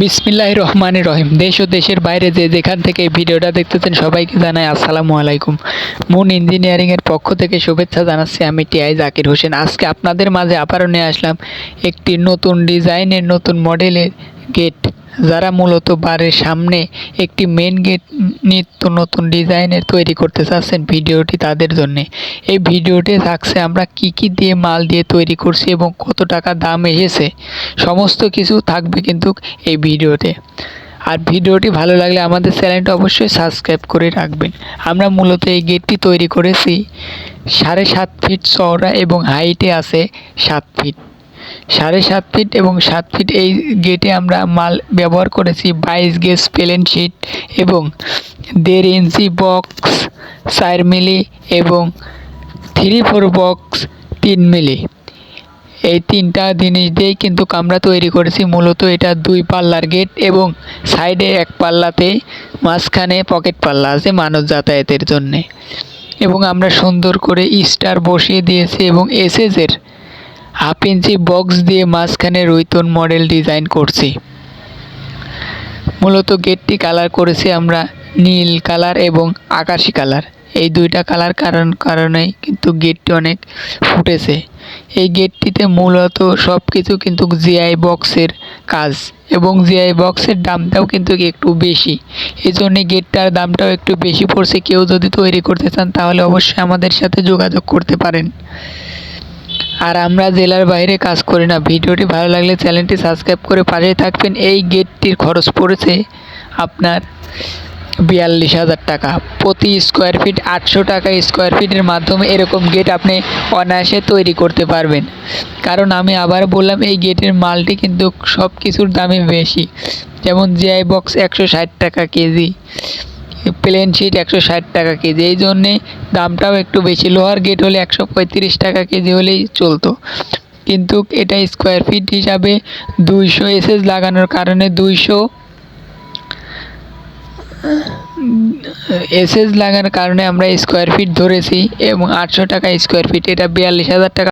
বিসমিল্লাহ রহমান রহিম। দেশ ও দেশের বাইরে যে যেখান থেকে ভিডিওটা দেখতেছেন সবাইকে জানাই আসসালামু আলাইকুম। মুন ইঞ্জিনিয়ারিংয়ের পক্ষ থেকে শুভেচ্ছা জানাচ্ছি আমি টিআই জাকির হোসেন। আজকে আপনাদের মাঝে আবারও নিয়ে আসলাম একটি নতুন ডিজাইনের, নতুন মডেলের গেট যারা মূলত বাড়ির সামনে একটি মেন গেট নিত্য নতুন ডিজাইনের তৈরি করতে চাচ্ছেন ভিডিওটি তাদের জন্য। এই ভিডিওটি থাকছে আমরা কি কি দিয়ে মাল দিয়ে তৈরি করছি এবং কত টাকা দাম এসেছে, সমস্ত কিছু থাকবে কিন্তু এই ভিডিওতে। আর ভিডিওটি ভালো লাগলে আমাদের চ্যানেলটা অবশ্যই সাবস্ক্রাইব করে রাখবেন। আমরা মূলত এই গেটটি তৈরি করেছি সাড়ে সাত ফিট চওড়া এবং হাইটে আছে সাত ফিট। সাড়ে সাত ফিট এবং সাত ফিট এই গেটে আমরা মাল ব্যবহার করেছি, বাইশ গেজ প্লেন শিট এবং দেড় ইঞ্চি বক্স চার মিলি এবং থ্রি ফোর বক্স তিন মিলি। এই তিনটা জিনিস দিয়েই কিন্তু আমরা তৈরি করেছি। মূলত এটা দুই পাল্লার গেট এবং সাইডে এক পাল্লাতে, মাঝখানে পকেট পাল্লা আছে মানুষ যাতায়াতের জন্যে। এবং আমরা সুন্দর করে স্টার বসিয়ে দিয়েছি এবং এসএসের হাফ ইঞ্চি বক্স দিয়ে মাঝখানে রৈতন মডেল ডিজাইন করছি। মূলত গেটটি কালার করেছি আমরা নীল কালার এবং আকাশি কালার। এই দুইটা কালার কারণ, কারণেই কিন্তু গেটটি অনেক ফুটেছে। এই গেটটিতে মূলত সব কিছু কিন্তু জিআই বক্সের কাজ এবং জিআই বক্সের দামটাও কিন্তু একটু বেশি। এই জন্যে গেটটার দামটাও একটু বেশি পড়ছে। কেউ যদি তৈরি করতে চান তাহলে অবশ্যই আমাদের সাথে যোগাযোগ করতে পারেন। আর আমরা জেলার বাইরে কাজ করি না। ভিডিওটি ভালো লাগলে চ্যানেলটি সাবস্ক্রাইব করে পাশে থাকবেন। এই গেটটির খরচ পড়েছে আপনার বিয়াল্লিশ হাজার টাকা। প্রতি স্কোয়ার ফিট আটশো টাকা স্কোয়ার ফিটের মাধ্যমে এরকম গেট আপনি অনায়াসে তৈরি করতে পারবেন। কারণ আমি আবার বললাম, এই গেটের মালটি কিন্তু সব কিছুর দামে বেশি। যেমন জিআই বক্স একশো ষাট টাকা কেজি। প্লেন শিট একশো ষাট টাকা কেজি। এই জন্যে দামটাও একটু বেশি। লোহার গেট হলে একশো পঁয়ত্রিশ টাকা কেজি হলেই চলতো। কিন্তু এটা স্কোয়ার ফিট হিসাবে দুইশো এসএস লাগানোর কারণে দুইশো এসএস লাগানোর কারণে আমরা স্কোয়ার ফিট ধরেছি এবং আটশো টাকা স্কোয়ার ফিট এটা বিয়াল্লিশ হাজার টাকা